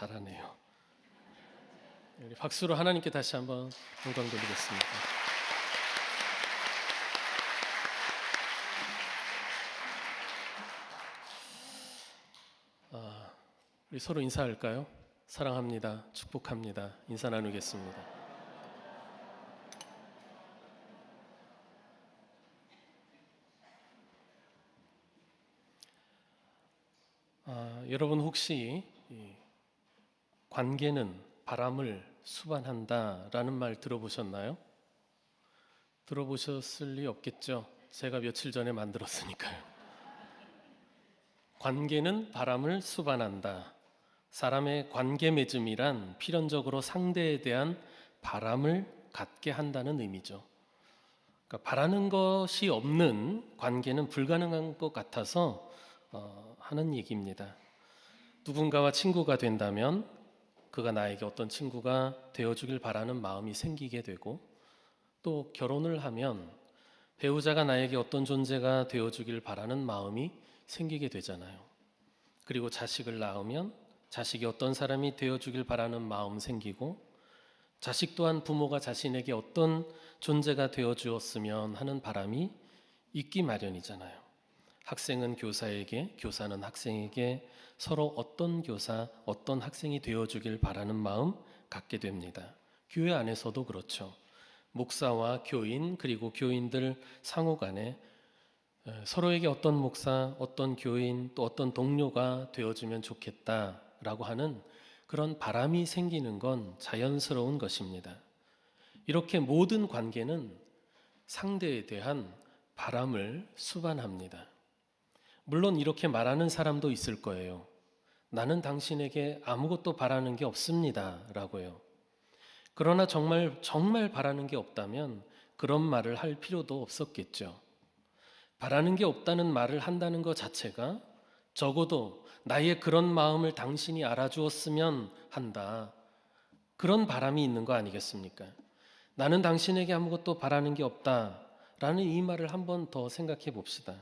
잘하네요. 우리 박수로 하나님께 다시 한번 영광 돌리겠습니다. 아, 우리 서로 인사할까요? 사랑합니다. 축복합니다. 인사 나누겠습니다. 아, 여러분 혹시 이 관계는 바람을 수반한다라는 말 들어보셨나요? 들어보셨을 리 없겠죠. 제가 며칠 전에 만들었으니까요. 관계는 바람을 수반한다. 사람의 관계 맺음이란 필연적으로 상대에 대한 바람을 갖게 한다는 의미죠. 그러니까 바라는 것이 없는 관계는 불가능한 것 같아서 어, 하는 얘기입니다. 누군가와 친구가 된다면 그가 나에게 어떤 친구가 되어주길 바라는 마음이 생기게 되고 또 결혼을 하면 배우자가 나에게 어떤 존재가 되어주길 바라는 마음이 생기게 되잖아요. 그리고 자식을 낳으면 자식이 어떤 사람이 되어주길 바라는 마음 생기고 자식 또한 부모가 자신에게 어떤 존재가 되어 주었으면 하는 바람이 있기 마련이잖아요. 학생은 교사에게, 교사는 학생에게 서로 어떤 교사, 어떤 학생이 되어주길 바라는 마음 갖게 됩니다. 교회 안에서도 그렇죠. 목사와 교인 그리고 교인들 상호 간에 서로에게 어떤 목사, 어떤 교인, 또 어떤 동료가 되어주면 좋겠다라고 하는 그런 바람이 생기는 건 자연스러운 것입니다. 이렇게 모든 관계는 상대에 대한 바람을 수반합니다. 물론 이렇게 말하는 사람도 있을 거예요. 나는 당신에게 아무것도 바라는 게 없습니다. 라고요. 그러나 정말, 정말 바라는 게 없다면 그런 말을 할 필요도 없었겠죠. 바라는 게 없다는 말을 한다는 것 자체가 적어도 나의 그런 마음을 당신이 알아주었으면 한다. 그런 바람이 있는 거 아니겠습니까? 나는 당신에게 아무것도 바라는 게 없다. 라는 이 말을 한 번 더 생각해 봅시다.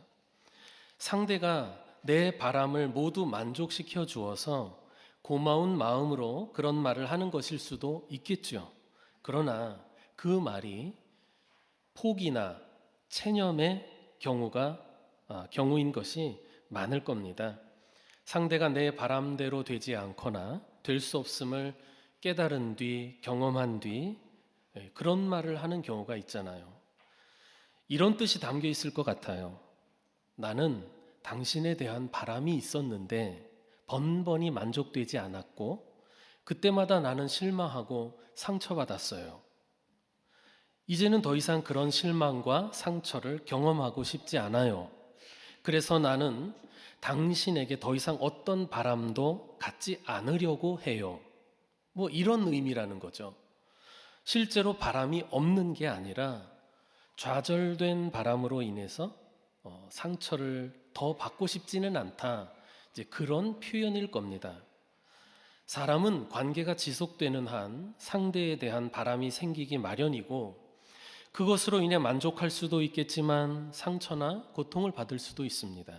상대가 내 바람을 모두 만족시켜 주어서 고마운 마음으로 그런 말을 하는 것일 수도 있겠죠. 그러나 그 말이 포기나 체념의 경우가 아, 경우인 것이 많을 겁니다. 상대가 내 바람대로 되지 않거나 될 수 없음을 깨달은 뒤 경험한 뒤 예, 그런 말을 하는 경우가 있잖아요. 이런 뜻이 담겨 있을 것 같아요. 나는 당신에 대한 바람이 있었는데 번번이 만족되지 않았고 그때마다 나는 실망하고 상처받았어요. 이제는 더 이상 그런 실망과 상처를 경험하고 싶지 않아요. 그래서 나는 당신에게 더 이상 어떤 바람도 갖지 않으려고 해요. 뭐 이런 의미라는 거죠. 실제로 바람이 없는 게 아니라 좌절된 바람으로 인해서 어, 상처를 더 받고 싶지는 않다. 이제 그런 표현일 겁니다. 사람은 관계가 지속되는 한 상대에 대한 바람이 생기기 마련이고 그것으로 인해 만족할 수도 있겠지만 상처나 고통을 받을 수도 있습니다.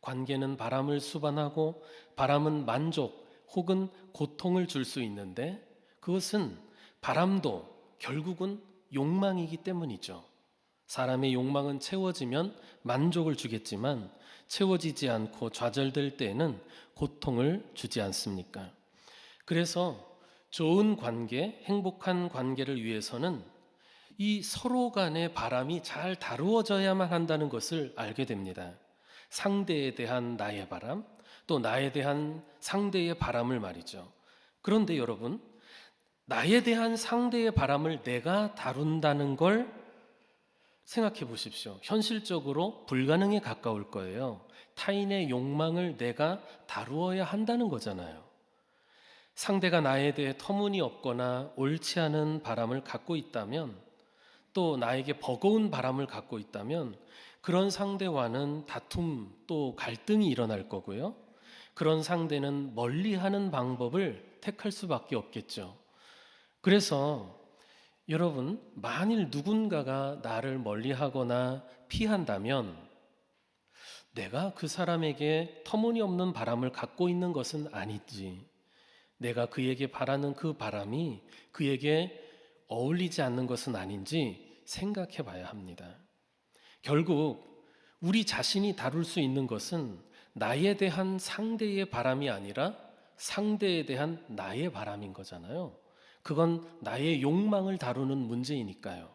관계는 바람을 수반하고 바람은 만족 혹은 고통을 줄 수 있는데 그것은 바람도 결국은 욕망이기 때문이죠. 사람의 욕망은 채워지면 만족을 주겠지만 채워지지 않고 좌절될 때에는 고통을 주지 않습니까? 그래서 좋은 관계, 행복한 관계를 위해서는 이 서로 간의 바람이 잘 다루어져야만 한다는 것을 알게 됩니다. 상대에 대한 나의 바람, 또 나에 대한 상대의 바람을 말이죠. 그런데 여러분, 나에 대한 상대의 바람을 내가 다룬다는 걸 생각해 보십시오. 현실적으로 불가능에 가까울 거예요. 타인의 욕망을 내가 다루어야 한다는 거잖아요. 상대가 나에 대해 터무니없거나 옳지 않은 바람을 갖고 있다면 또 나에게 버거운 바람을 갖고 있다면 그런 상대와는 다툼 또 갈등이 일어날 거고요. 그런 상대는 멀리 하는 방법을 택할 수밖에 없겠죠. 그래서 여러분, 만일 누군가가 나를 멀리 하거나 피한다면 내가 그 사람에게 터무니없는 바람을 갖고 있는 것은 아니지. 내가 그에게 바라는 그 바람이 그에게 어울리지 않는 것은 아닌지 생각해 봐야 합니다. 결국 우리 자신이 다룰 수 있는 것은 나에 대한 상대의 바람이 아니라 상대에 대한 나의 바람인 거잖아요. 그건 나의 욕망을 다루는 문제이니까요.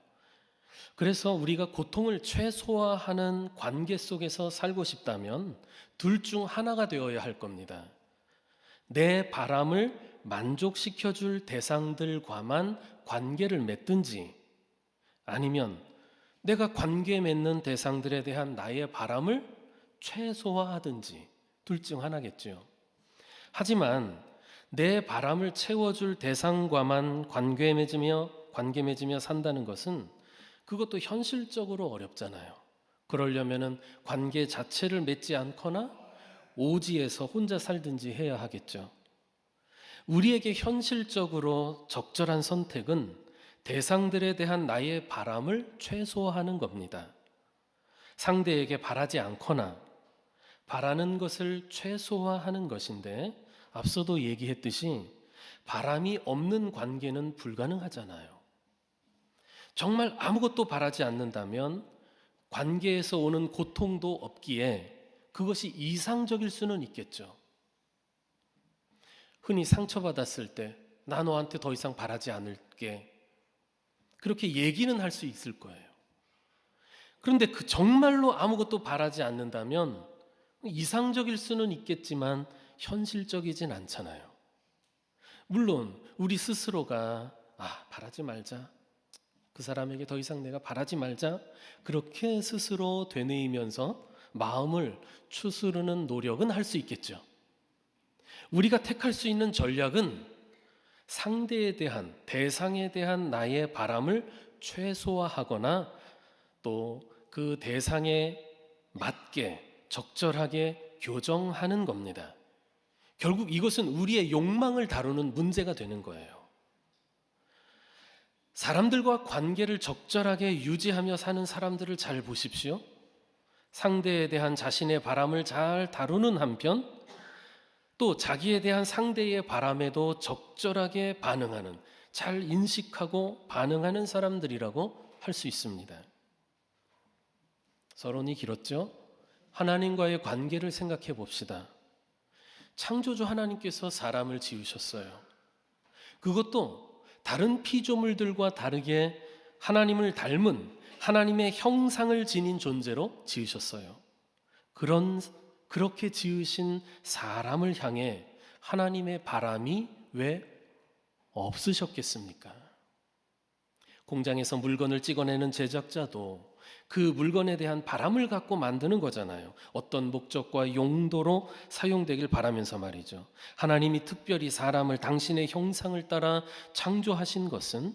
그래서 우리가 고통을 최소화하는 관계 속에서 살고 싶다면 둘 중 하나가 되어야 할 겁니다. 내 바람을 만족시켜 줄 대상들과만 관계를 맺든지 아니면 내가 관계 맺는 대상들에 대한 나의 바람을 최소화하든지 둘 중 하나겠죠. 하지만 내 바람을 채워줄 대상과만 관계 맺으며 관계 맺으며 산다는 것은 그것도 현실적으로 어렵잖아요. 그러려면은 관계 자체를 맺지 않거나 오지에서 혼자 살든지 해야 하겠죠. 우리에게 현실적으로 적절한 선택은 대상들에 대한 나의 바람을 최소화하는 겁니다. 상대에게 바라지 않거나 바라는 것을 최소화하는 것인데 앞서도 얘기했듯이 바람이 없는 관계는 불가능하잖아요. 정말 아무것도 바라지 않는다면 관계에서 오는 고통도 없기에 그것이 이상적일 수는 있겠죠. 흔히 상처받았을 때, 나 너한테 더 이상 바라지 않을게. 그렇게 얘기는 할 수 있을 거예요. 그런데 그 정말로 아무것도 바라지 않는다면 이상적일 수는 있겠지만 현실적이진 않잖아요. 물론 우리 스스로가 아, 바라지 말자. 그 사람에게 더 이상 내가 바라지 말자. 그렇게 스스로 되뇌이면서 마음을 추스르는 노력은 할 수 있겠죠. 우리가 택할 수 있는 전략은 상대에 대한 대상에 대한 나의 바람을 최소화하거나 또 그 대상에 맞게 적절하게 교정하는 겁니다. 결국 이것은 우리의 욕망을 다루는 문제가 되는 거예요. 사람들과 관계를 적절하게 유지하며 사는 사람들을 잘 보십시오. 상대에 대한 자신의 바람을 잘 다루는 한편 또 자기에 대한 상대의 바람에도 적절하게 반응하는 잘 인식하고 반응하는 사람들이라고 할 수 있습니다. 서론이 길었죠? 하나님과의 관계를 생각해 봅시다. 창조주 하나님께서 사람을 지으셨어요. 그것도 다른 피조물들과 다르게 하나님을 닮은 하나님의 형상을 지닌 존재로 지으셨어요. 그런 그렇게 지으신 사람을 향해 하나님의 바람이 왜 없으셨겠습니까? 공장에서 물건을 찍어내는 제작자도 그 물건에 대한 바람을 갖고 만드는 거잖아요. 어떤 목적과 용도로 사용되길 바라면서 말이죠. 하나님이 특별히 사람을 당신의 형상을 따라 창조하신 것은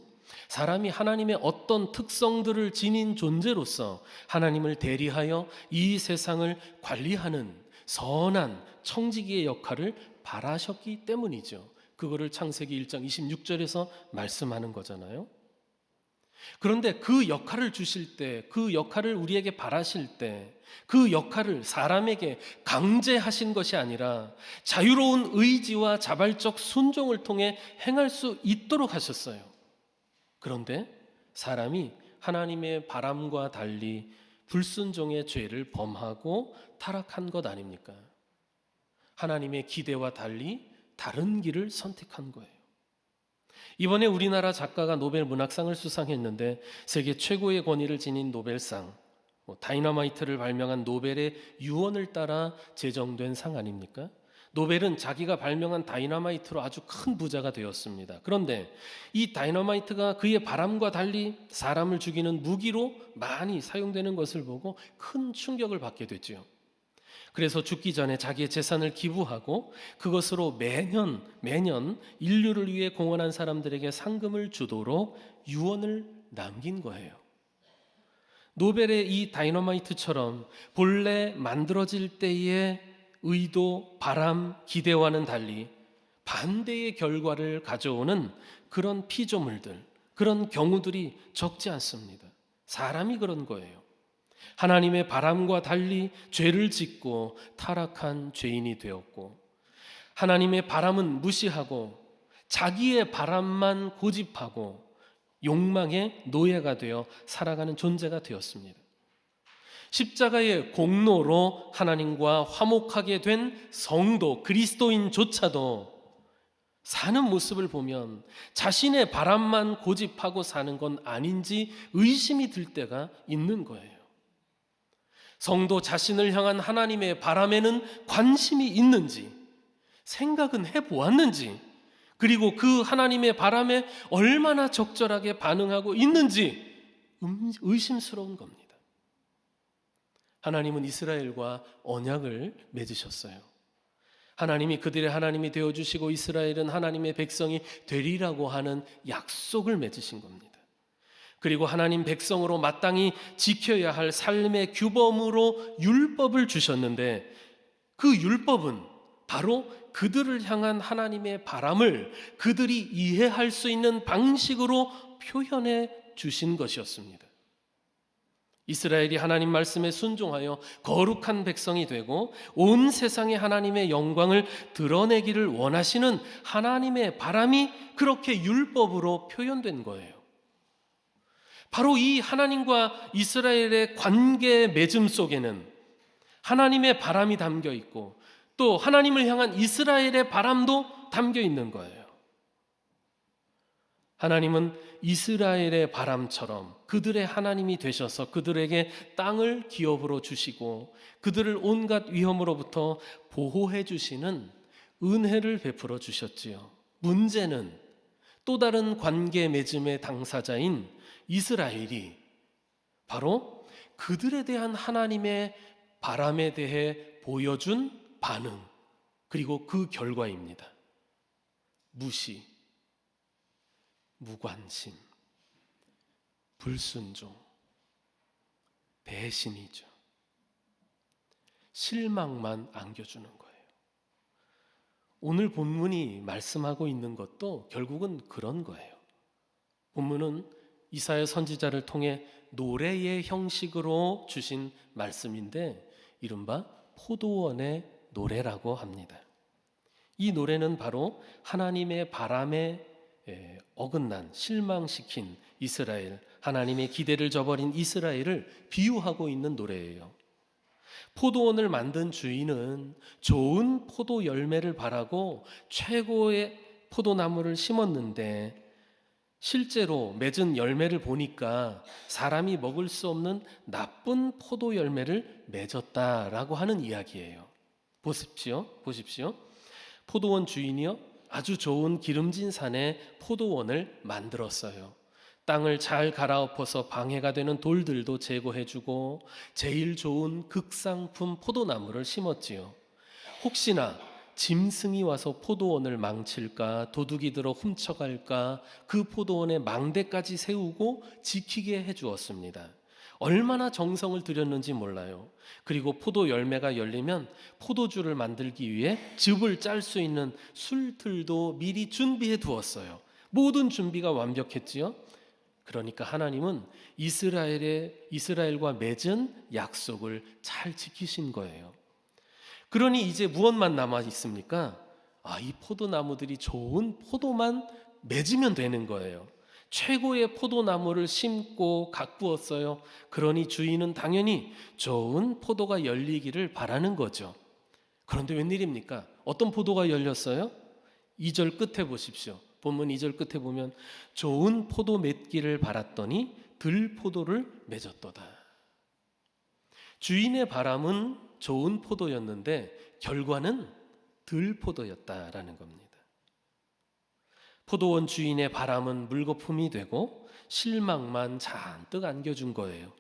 사람이 하나님의 어떤 특성들을 지닌 존재로서 하나님을 대리하여 이 세상을 관리하는 선한 청지기의 역할을 바라셨기 때문이죠. 그거를 창세기 1장 26절에서 말씀하는 거잖아요. 그런데 그 역할을 주실 때, 그 역할을 우리에게 바라실 때, 그 역할을 사람에게 강제하신 것이 아니라 자유로운 의지와 자발적 순종을 통해 행할 수 있도록 하셨어요. 그런데 사람이 하나님의 바람과 달리 불순종의 죄를 범하고 타락한 것 아닙니까? 하나님의 기대와 달리 다른 길을 선택한 거예요. 이번에 우리나라 작가가 노벨 문학상을 수상했는데 세계 최고의 권위를 지닌 노벨상, 뭐 다이너마이트를 발명한 노벨의 유언을 따라 제정된 상 아닙니까? 노벨은 자기가 발명한 다이너마이트로 아주 큰 부자가 되었습니다. 그런데 이 다이너마이트가 그의 바람과 달리 사람을 죽이는 무기로 많이 사용되는 것을 보고 큰 충격을 받게 됐지요. 그래서 죽기 전에 자기의 재산을 기부하고 그것으로 매년 매년 인류를 위해 공헌한 사람들에게 상금을 주도록 유언을 남긴 거예요. 노벨의 이 다이너마이트처럼 본래 만들어질 때의 의도, 바람, 기대와는 달리 반대의 결과를 가져오는 그런 피조물들, 그런 경우들이 적지 않습니다. 사람이 그런 거예요. 하나님의 바람과 달리 죄를 짓고 타락한 죄인이 되었고 하나님의 바람은 무시하고 자기의 바람만 고집하고 욕망의 노예가 되어 살아가는 존재가 되었습니다. 십자가의 공로로 하나님과 화목하게 된 성도 그리스도인조차도 사는 모습을 보면 자신의 바람만 고집하고 사는 건 아닌지 의심이 들 때가 있는 거예요. 성도 자신을 향한 하나님의 바람에는 관심이 있는지 생각은 해 보았는지 그리고 그 하나님의 바람에 얼마나 적절하게 반응하고 있는지 음, 의심스러운 겁니다. 하나님은 이스라엘과 언약을 맺으셨어요. 하나님이 그들의 하나님이 되어 주시고 이스라엘은 하나님의 백성이 되리라고 하는 약속을 맺으신 겁니다. 그리고 하나님 백성으로 마땅히 지켜야 할 삶의 규범으로 율법을 주셨는데 그 율법은 바로 그들을 향한 하나님의 바람을 그들이 이해할 수 있는 방식으로 표현해 주신 것이었습니다. 이스라엘이 하나님 말씀에 순종하여 거룩한 백성이 되고 온 세상에 하나님의 영광을 드러내기를 원하시는 하나님의 바람이 그렇게 율법으로 표현된 거예요. 바로 이 하나님과 이스라엘의 관계 맺음 속에는 하나님의 바람이 담겨 있고 또 하나님을 향한 이스라엘의 바람도 담겨 있는 거예요. 하나님은 이스라엘의 바람처럼 그들의 하나님이 되셔서 그들에게 땅을 기업으로 주시고 그들을 온갖 위험으로부터 보호해 주시는 은혜를 베풀어 주셨지요. 문제는 또 다른 관계 맺음의 당사자인 이스라엘이 바로 그들에 대한 하나님의 바람에 대해 보여준 반응, 그리고 그 결과입니다. 무시, 무관심, 불순종, 배신이죠. 실망만 안겨주는 거예요. 오늘 본문이 말씀하고 있는 것도 결국은 그런 거예요. 본문은 이사야 선지자를 통해 노래의 형식으로 주신 말씀인데 이른바 포도원의 노래라고 합니다. 이 노래는 바로 하나님의 바람에 어긋난 실망시킨 이스라엘, 하나님의 기대를 저버린 이스라엘을 비유하고 있는 노래예요. 포도원을 만든 주인은 좋은 포도 열매를 바라고 최고의 포도나무를 심었는데 실제로 맺은 열매를 보니까 사람이 먹을 수 없는 나쁜 포도 열매를 맺었다라고 하는 이야기예요. 보십시오. 보십시오. 포도원 주인이요. 아주 좋은 기름진 산에 포도원을 만들었어요. 땅을 잘 갈아엎어서 방해가 되는 돌들도 제거해주고 제일 좋은 극상품 포도나무를 심었지요. 혹시나 짐승이 와서 포도원을 망칠까 도둑이 들어 훔쳐갈까 그 포도원에 망대까지 세우고 지키게 해 주었습니다. 얼마나 정성을 들였는지 몰라요. 그리고 포도 열매가 열리면 포도주를 만들기 위해 즙을 짤 수 있는 술틀도 미리 준비해 두었어요. 모든 준비가 완벽했지요. 그러니까 하나님은 이스라엘의 이스라엘과 맺은 약속을 잘 지키신 거예요. 그러니 이제 무엇만 남아 있습니까? 아, 이 포도나무들이 좋은 포도만 맺으면 되는 거예요. 최고의 포도나무를 심고 가꾸었어요. 그러니 주인은 당연히 좋은 포도가 열리기를 바라는 거죠. 그런데 웬일입니까? 어떤 포도가 열렸어요? 2절 끝에 보십시오. 본문 2절 끝에 보면 좋은 포도 맺기를 바랐더니 들포도를 맺었도다. 주인의 바람은 좋은 포도였는데 결과는 들 포도였다라는 겁니다. 포도원 주인의 바람은 물거품이 되고 실망만 잔뜩 안겨준 거예요.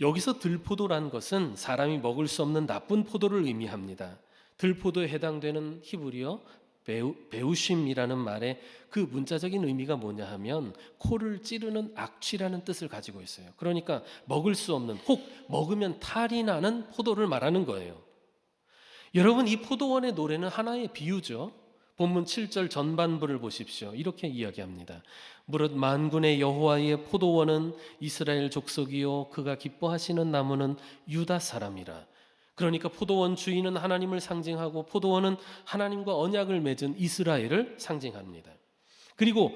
여기서 들포도란 것은 사람이 먹을 수 없는 나쁜 포도를 의미합니다. 들포도에 해당되는 히브리어 배우, 배우심이라는 말의 그 문자적인 의미가 뭐냐 하면 코를 찌르는 악취라는 뜻을 가지고 있어요. 그러니까 먹을 수 없는 혹 먹으면 탈이 나는 포도를 말하는 거예요. 여러분 이 포도원의 노래는 하나의 비유죠. 본문 7절 전반부를 보십시오. 이렇게 이야기합니다. 무릇 만군의 여호와의 포도원은 이스라엘 족속이요 그가 기뻐하시는 나무는 유다 사람이라. 그러니까 포도원 주인은 하나님을 상징하고 포도원은 하나님과 언약을 맺은 이스라엘을 상징합니다. 그리고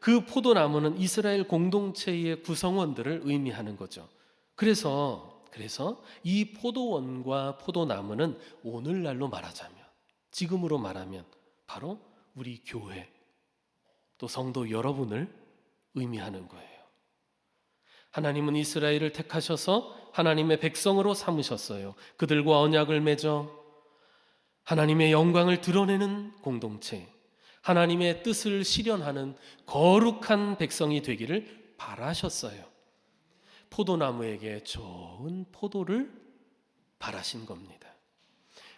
그 포도나무는 이스라엘 공동체의 구성원들을 의미하는 거죠. 그래서 그래서 이 포도원과 포도나무는 오늘날로 말하자면 지금으로 말하면 바로 우리 교회 또 성도 여러분을 의미하는 거예요. 하나님은 이스라엘을 택하셔서 하나님의 백성으로 삼으셨어요. 그들과 언약을 맺어 하나님의 영광을 드러내는 공동체, 하나님의 뜻을 실현하는 거룩한 백성이 되기를 바라셨어요. 포도나무에게 좋은 포도를 바라신 겁니다.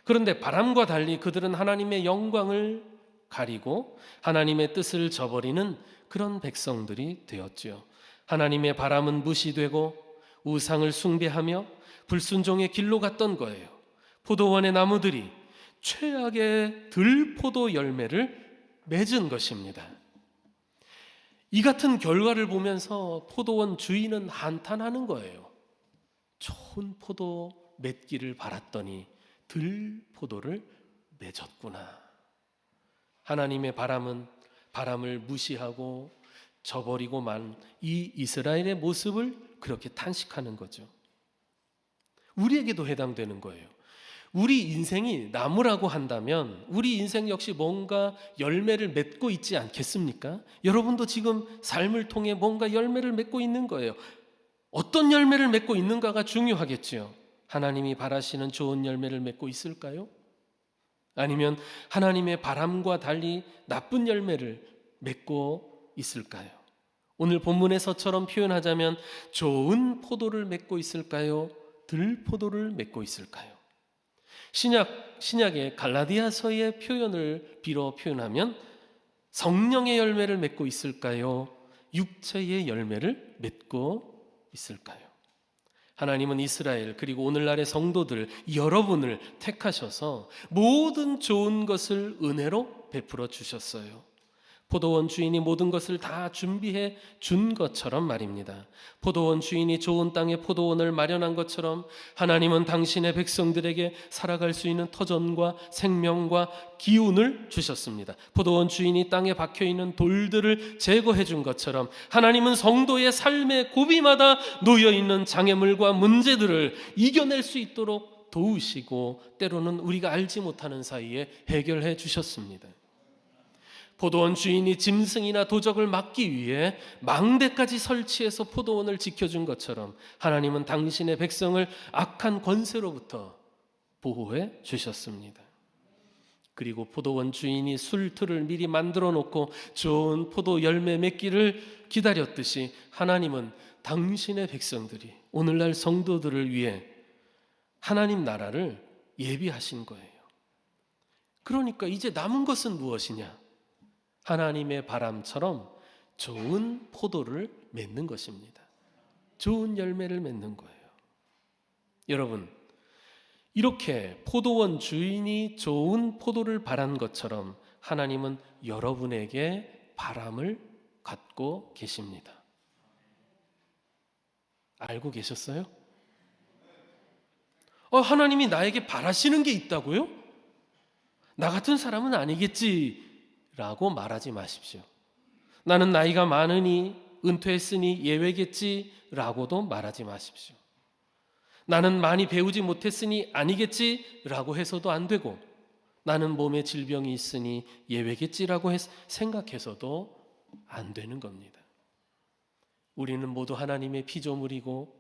그런데 바람과 달리 그들은 하나님의 영광을 가리고 하나님의 뜻을 저버리는 그런 백성들이 되었지요. 하나님의 바람은 무시되고 우상을 숭배하며 불순종의 길로 갔던 거예요. 포도원의 나무들이 최악의 들포도 열매를 맺은 것입니다. 이 같은 결과를 보면서 포도원 주인은 한탄하는 거예요. 좋은 포도 맺기를 바랐더니 들 포도를 맺었구나. 하나님의 바람은 바람을 무시하고 저버리고 만 이 이스라엘의 모습을 그렇게 탄식하는 거죠. 우리에게도 해당되는 거예요. 우리 인생이 나무라고 한다면 우리 인생 역시 뭔가 열매를 맺고 있지 않겠습니까? 여러분도 지금 삶을 통해 뭔가 열매를 맺고 있는 거예요. 어떤 열매를 맺고 있는가가 중요하겠지요. 하나님이 바라시는 좋은 열매를 맺고 있을까요? 아니면 하나님의 바람과 달리 나쁜 열매를 맺고 있을까요? 오늘 본문에서처럼 표현하자면 좋은 포도를 맺고 있을까요? 들포도를 맺고 있을까요? 신약 신약의 갈라디아서의 표현을 빌어 표현하면 성령의 열매를 맺고 있을까요? 육체의 열매를 맺고 있을까요? 하나님은 이스라엘 그리고 오늘날의 성도들 여러분을 택하셔서 모든 좋은 것을 은혜로 베풀어 주셨어요. 포도원 주인이 모든 것을 다 준비해 준 것처럼 말입니다. 포도원 주인이 좋은 땅에 포도원을 마련한 것처럼 하나님은 당신의 백성들에게 살아갈 수 있는 터전과 생명과 기운을 주셨습니다. 포도원 주인이 땅에 박혀 있는 돌들을 제거해 준 것처럼 하나님은 성도의 삶의 고비마다 놓여 있는 장애물과 문제들을 이겨낼 수 있도록 도우시고 때로는 우리가 알지 못하는 사이에 해결해 주셨습니다. 포도원 주인이 짐승이나 도적을 막기 위해 망대까지 설치해서 포도원을 지켜준 것처럼 하나님은 당신의 백성을 악한 권세로부터 보호해 주셨습니다. 그리고 포도원 주인이 술틀을 미리 만들어 놓고 좋은 포도 열매 맺기를 기다렸듯이 하나님은 당신의 백성들이 오늘날 성도들을 위해 하나님 나라를 예비하신 거예요. 그러니까 이제 남은 것은 무엇이냐? 하나님의 바람처럼 좋은 포도를 맺는 것입니다. 좋은 열매를 맺는 거예요. 여러분, 이렇게 포도원 주인이 좋은 포도를 바란 것처럼 하나님은 여러분에게 바람을 갖고 계십니다. 알고 계셨어요? 어, 하나님이 나에게 바라시는 게 있다고요? 나 같은 사람은 아니겠지. 라고 말하지 마십시오. 나는 나이가 많으니 은퇴했으니 예외겠지 라고도 말하지 마십시오. 나는 많이 배우지 못했으니 아니겠지 라고 해서도 안 되고 나는 몸에 질병이 있으니 예외겠지라고 생각해서도 안 되는 겁니다. 우리는 모두 하나님의 피조물이고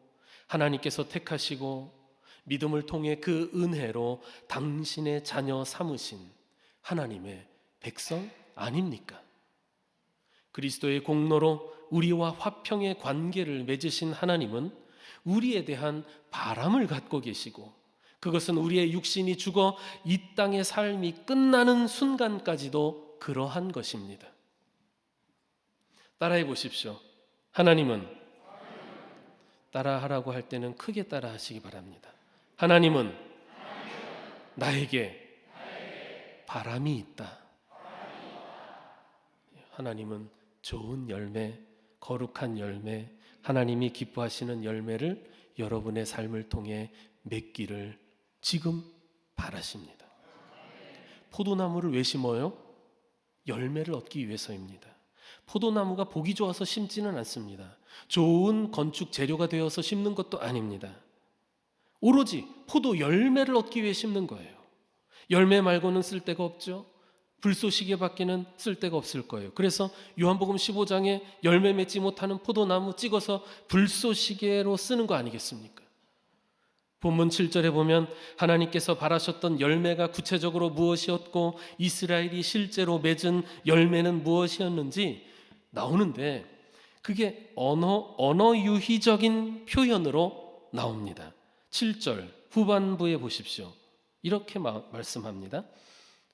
하나님께서 택하시고 믿음을 통해 그 은혜로 당신의 자녀 삼으신 하나님의 백성 아닙니까? 그리스도의 공로로 우리와 화평의 관계를 맺으신 하나님은 우리에 대한 바람을 갖고 계시고 그것은 우리의 육신이 죽어 이 땅의 삶이 끝나는 순간까지도 그러한 것입니다. 따라해 보십시오. 하나님은 따라하라고 할 때는 크게 따라하시기 바랍니다. 하나님은 나에게 바람이 있다. 하나님은 좋은 열매, 거룩한 열매, 하나님이 기뻐하시는 열매를 여러분의 삶을 통해 맺기를 지금 바라십니다. 포도나무를 왜 심어요? 열매를 얻기 위해서입니다. 포도나무가 보기 좋아서 심지는 않습니다. 좋은 건축 재료가 되어서 심는 것도 아닙니다. 오로지 포도 열매를 얻기 위해 심는 거예요. 열매 말고는 쓸데가 없죠. 불쏘시개 밖에는 쓸데가 없을 거예요. 그래서 요한복음 15장에 열매 맺지 못하는 포도나무 찍어서 불쏘시개로 쓰는 거 아니겠습니까? 본문 7절에 보면 하나님께서 바라셨던 열매가 구체적으로 무엇이었고 이스라엘이 실제로 맺은 열매는 무엇이었는지 나오는데 그게 언어 언어 유희적인 표현으로 나옵니다. 7절 후반부에 보십시오. 이렇게 마, 말씀합니다.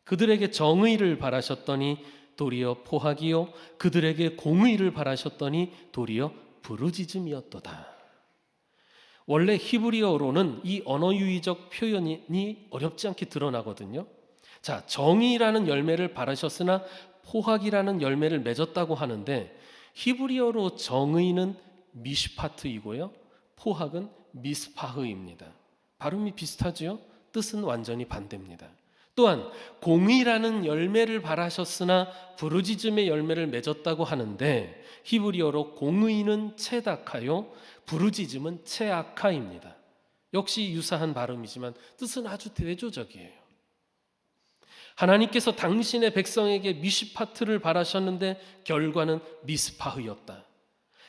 그들에게 정의를 바라셨더니 도리어 포악이요 그들에게 공의를 바라셨더니 도리어 부르짖음이었도다. 원래 히브리어로는 이 언어 유희적 표현이 어렵지 않게 드러나거든요. 자, 정의라는 열매를 바라셨으나 포악이라는 열매를 맺었다고 하는데 히브리어로 정의는 미시파트이고요. 포악은 미스파흐입니다. 발음이 비슷하지요? 뜻은 완전히 반대입니다. 또한 공의라는 열매를 바라셨으나 부르짖음의 열매를 맺었다고 하는데 히브리어로 공의는 체다카요 부르짖음은 체아카입니다. 역시 유사한 발음이지만 뜻은 아주 대조적이에요. 하나님께서 당신의 백성에게 미시파트를 바라셨는데 결과는 미스파흐였다.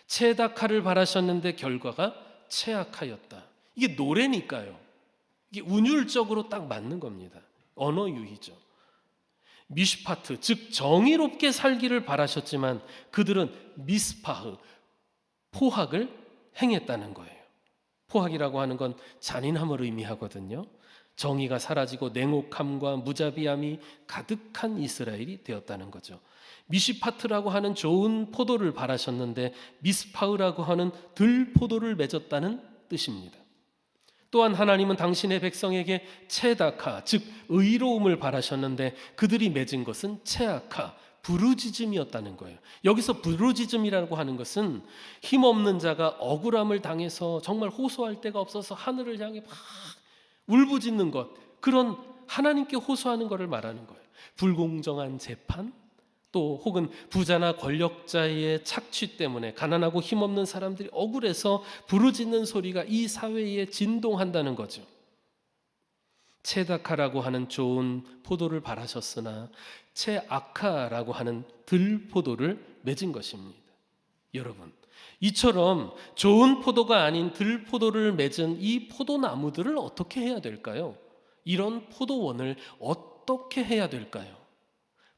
체다카를 바라셨는데 결과가 체아카였다. 이게 노래니까요. 이게 운율적으로 딱 맞는 겁니다. 언어 유희죠. 미시파트, 즉 정의롭게 살기를 바라셨지만 그들은 미스파흐, 포악을 행했다는 거예요. 포악이라고 하는 건 잔인함을 의미하거든요. 정의가 사라지고 냉혹함과 무자비함이 가득한 이스라엘이 되었다는 거죠. 미시파트라고 하는 좋은 포도를 바라셨는데 미스파흐라고 하는 들 포도를 맺었다는 뜻입니다. 또한 하나님은 당신의 백성에게 체다카 즉 의로움을 바라셨는데 그들이 맺은 것은 체아카 부르짖음이었다는 거예요. 여기서 부르짖음이라고 하는 것은 힘없는 자가 억울함을 당해서 정말 호소할 데가 없어서 하늘을 향해 막 울부짖는 것 그런 하나님께 호소하는 것을 말하는 거예요. 불공정한 재판 또 혹은 부자나 권력자의 착취 때문에 가난하고 힘없는 사람들이 억울해서 부르짖는 소리가 이 사회에 진동한다는 거죠. 체다카라고 하는 좋은 포도를 바라셨으나 체아카라고 하는 들포도를 맺은 것입니다. 여러분, 이처럼 좋은 포도가 아닌 들포도를 맺은 이 포도나무들을 어떻게 해야 될까요? 이런 포도원을 어떻게 해야 될까요?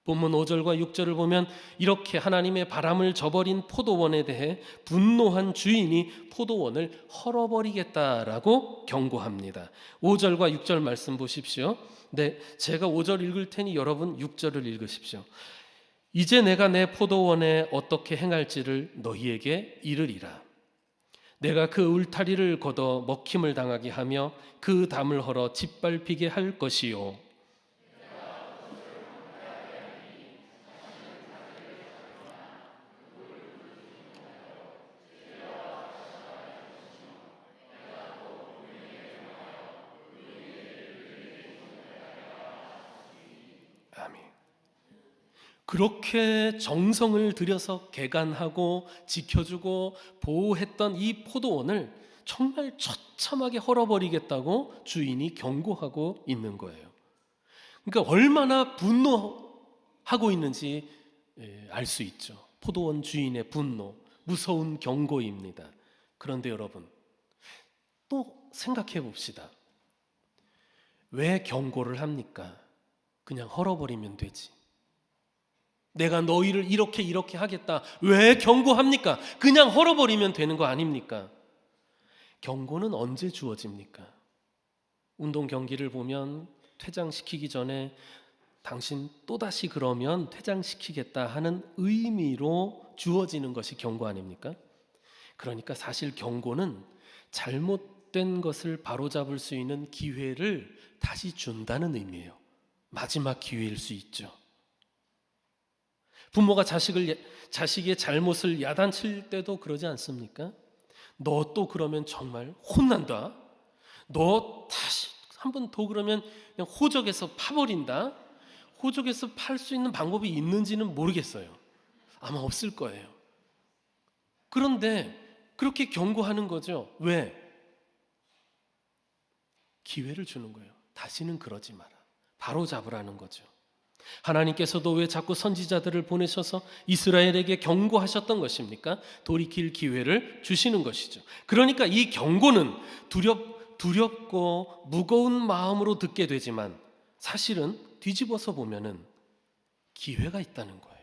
본문 5절과 6절을 보면 이렇게 하나님의 바람을 저버린 포도원에 대해 분노한 주인이 포도원을 헐어버리겠다라고 경고합니다. 5절과 6절 말씀 보십시오. 네, 제가 5절 읽을 테니 여러분 6절을 읽으십시오. 이제 내가 내 포도원에 어떻게 행할지를 너희에게 이르리라. 내가 그 울타리를 걷어 먹힘을 당하게 하며 그 담을 헐어 짓밟히게 할 것이요. 아멘. 그렇게 정성을 들여서 개간하고 지켜주고 보호했던 이 포도원을 정말 처참하게 헐어버리겠다고 주인이 경고하고 있는 거예요. 그러니까 얼마나 분노하고 있는지 예, 알수 있죠. 포도원 주인의 분노, 무서운 경고입니다. 그런데 여러분, 또 생각해 봅시다. 왜 경고를 합니까? 그냥 헐어버리면 되지. 내가 너희를 이렇게 이렇게 하겠다. 왜 경고합니까? 그냥 헐어버리면 되는 거 아닙니까? 경고는 언제 주어집니까? 운동 경기를 보면 퇴장시키기 전에 당신 또다시 그러면 퇴장시키겠다 하는 의미로 주어지는 것이 경고 아닙니까? 그러니까 사실 경고는 잘못된 것을 바로잡을 수 있는 기회를 다시 준다는 의미예요. 마지막 기회일 수 있죠. 부모가 자식을 자식의 잘못을 야단칠 때도 그러지 않습니까? 너 또 그러면 정말 혼난다. 너 다시 한 번 더 그러면 그냥 호적에서 파버린다. 호적에서 팔 수 있는 방법이 있는지는 모르겠어요. 아마 없을 거예요. 그런데 그렇게 경고하는 거죠. 왜? 기회를 주는 거예요. 다시는 그러지 마라. 바로 잡으라는 거죠. 하나님께서도 왜 자꾸 선지자들을 보내셔서 이스라엘에게 경고하셨던 것입니까? 돌이킬 기회를 주시는 것이죠. 그러니까 이 경고는 두렵, 두렵고 무거운 마음으로 듣게 되지만 사실은 뒤집어서 보면은 기회가 있다는 거예요.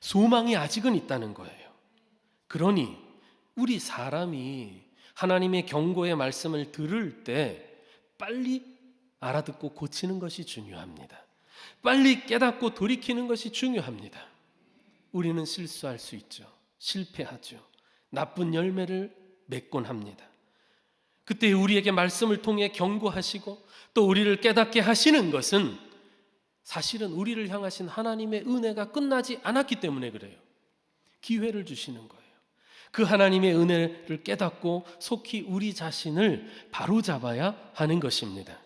소망이 아직은 있다는 거예요. 그러니 우리 사람이 하나님의 경고의 말씀을 들을 때 빨리 알아듣고 고치는 것이 중요합니다. 빨리 깨닫고 돌이키는 것이 중요합니다. 우리는 실수할 수 있죠. 실패하죠. 나쁜 열매를 맺곤 합니다. 그때 우리에게 말씀을 통해 경고하시고 또 우리를 깨닫게 하시는 것은 사실은 우리를 향하신 하나님의 은혜가 끝나지 않았기 때문에 그래요. 기회를 주시는 거예요. 그 하나님의 은혜를 깨닫고 속히 우리 자신을 바로잡아야 하는 것입니다.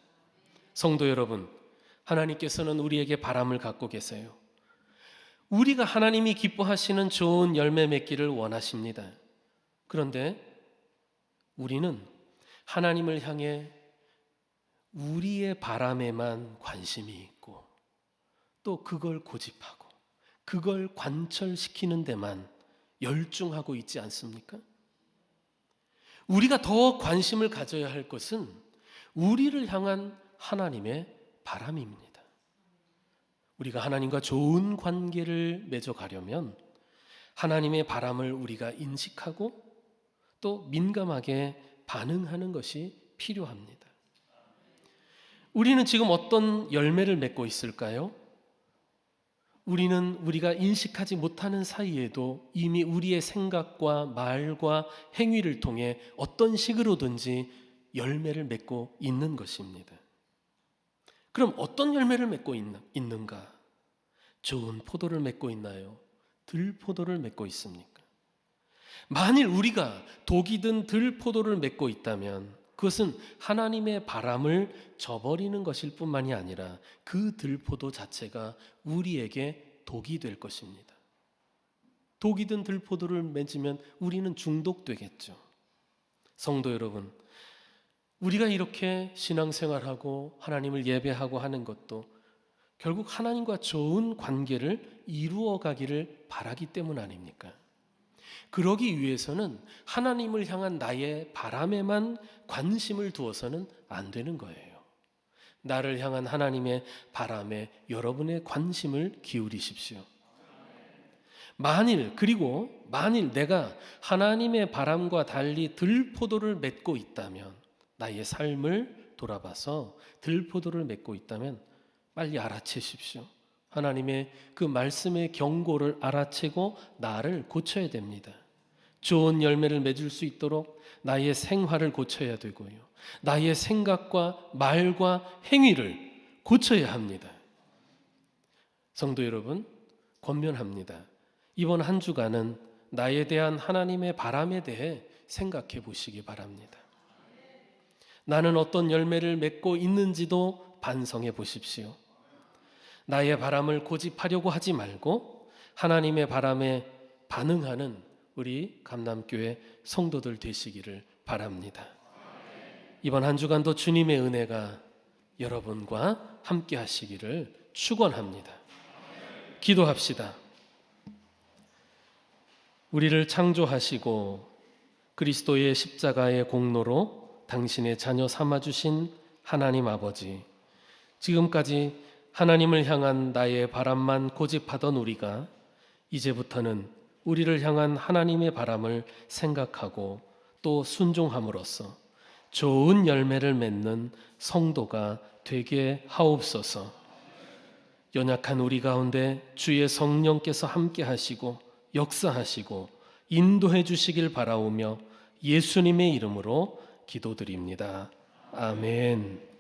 성도 여러분, 하나님께서는 우리에게 바람을 갖고 계세요. 우리가 하나님이 기뻐하시는 좋은 열매 맺기를 원하십니다. 그런데 우리는 하나님을 향해 우리의 바람에만 관심이 있고 또 그걸 고집하고 그걸 관철시키는 데만 열중하고 있지 않습니까? 우리가 더 관심을 가져야 할 것은 우리를 향한 하나님의 바람입니다. 우리가 하나님과 좋은 관계를 맺어가려면 하나님의 바람을 우리가 인식하고 또 민감하게 반응하는 것이 필요합니다. 우리는 지금 어떤 열매를 맺고 있을까요? 우리는 우리가 인식하지 못하는 사이에도 이미 우리의 생각과 말과 행위를 통해 어떤 식으로든지 열매를 맺고 있는 것입니다. 그럼 어떤 열매를 맺고 있는가? 좋은 포도를 맺고 있나요? 들포도를 맺고 있습니까? 만일 우리가 독이 든 들포도를 맺고 있다면 그것은 하나님의 바람을 저버리는 것일 뿐만이 아니라 그 들포도 자체가 우리에게 독이 될 것입니다. 독이 든 들포도를 맺으면 우리는 중독되겠죠. 성도 여러분, 우리가 이렇게 신앙생활하고 하나님을 예배하고 하는 것도 결국 하나님과 좋은 관계를 이루어 가기를 바라기 때문 아닙니까? 그러기 위해서는 하나님을 향한 나의 바람에만 관심을 두어서는 안 되는 거예요. 나를 향한 하나님의 바람에 여러분의 관심을 기울이십시오. 만일 그리고 만일 내가 하나님의 바람과 달리 들포도를 맺고 있다면 나의 삶을 돌아봐서 들포도를 맺고 있다면 빨리 알아채십시오. 하나님의 그 말씀의 경고를 알아채고 나를 고쳐야 됩니다. 좋은 열매를 맺을 수 있도록 나의 생활을 고쳐야 되고요. 나의 생각과 말과 행위를 고쳐야 합니다. 성도 여러분, 권면합니다. 이번 한 주간은 나에 대한 하나님의 바람에 대해 생각해 보시기 바랍니다. 나는 어떤 열매를 맺고 있는지도 반성해 보십시오. 나의 바람을 고집하려고 하지 말고 하나님의 바람에 반응하는 우리 감남교회 성도들 되시기를 바랍니다. 이번 한 주간도 주님의 은혜가 여러분과 함께 하시기를 축원합니다. 기도합시다. 우리를 창조하시고 그리스도의 십자가의 공로로 당신의 자녀 삼아 주신 하나님 아버지 지금까지 하나님을 향한 나의 바람만 고집하던 우리가 이제부터는 우리를 향한 하나님의 바람을 생각하고 또 순종함으로써 좋은 열매를 맺는 성도가 되게 하옵소서. 연약한 우리 가운데 주의 성령께서 함께 하시고 역사하시고 인도해 주시길 바라오며 예수님의 이름으로 기도드립니다. 아멘.